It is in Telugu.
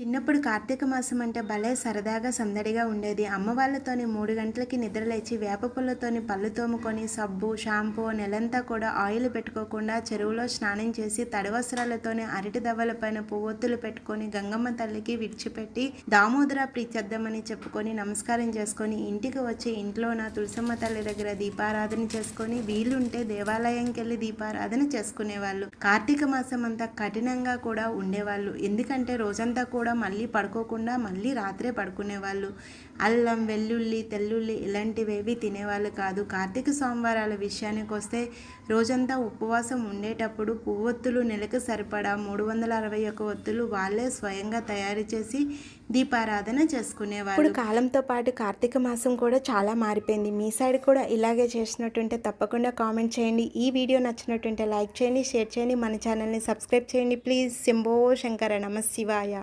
చిన్నప్పుడు కార్తీక మాసం అంటే భలే సరదాగా సందడిగా ఉండేది. అమ్మ వాళ్ళతోని మూడు గంటలకి నిద్రలేచి వేప పుల్లతోని పళ్ళు తోముకొని సబ్బు షాంపూ నెలంతా కూడా ఆయిల్ పెట్టుకోకుండా చెరువులో స్నానం చేసి తడివస్త్రాలతోని అరటి దవ్వల పైన పువ్వొత్తులు పెట్టుకొని గంగమ్మ తల్లికి విడిచిపెట్టి దామోదర ప్రీత్యర్థమని చెప్పుకొని నమస్కారం చేసుకొని ఇంటికి వచ్చి ఇంట్లోన తులసమ్మ తల్లి దగ్గర దీపారాధన చేసుకొని వీలుంటే దేవాలయంకి వెళ్ళి దీపారాధన చేసుకునేవాళ్ళు. కార్తీక మాసం అంతా కఠినంగా కూడా ఉండేవాళ్ళు. ఎందుకంటే రోజంతా కూడా మళ్ళీ పడుకోకుండా మళ్ళీ రాత్రే పడుకునేవాళ్ళు. అల్లం వెల్లుల్లి తెల్లుల్లి ఇలాంటివేవి తినేవాళ్ళు కాదు. కార్తీక సోమవారాల విషయానికి వస్తే రోజంతా ఉపవాసం ఉండేటప్పుడు పువ్వొత్తులు నెలకు సరిపడా మూడు వందల అరవై ఒక ఒత్తులు వాళ్ళే స్వయంగా తయారు చేసి దీపారాధన చేసుకునేవారు. ఇప్పుడు కాలంతో పాటు కార్తీక మాసం కూడా చాలా మారిపోయింది. మీ సైడ్ కూడా ఇలాగే చేసినట్టుంటే తప్పకుండా కామెంట్ చేయండి. ఈ వీడియో నచ్చినట్టుంటే లైక్ చేయండి షేర్ చేయండి. మన ఛానల్ని సబ్స్క్రైబ్ చేయండి. ప్లీజ్. శంభో శంకర నమ శివాయ.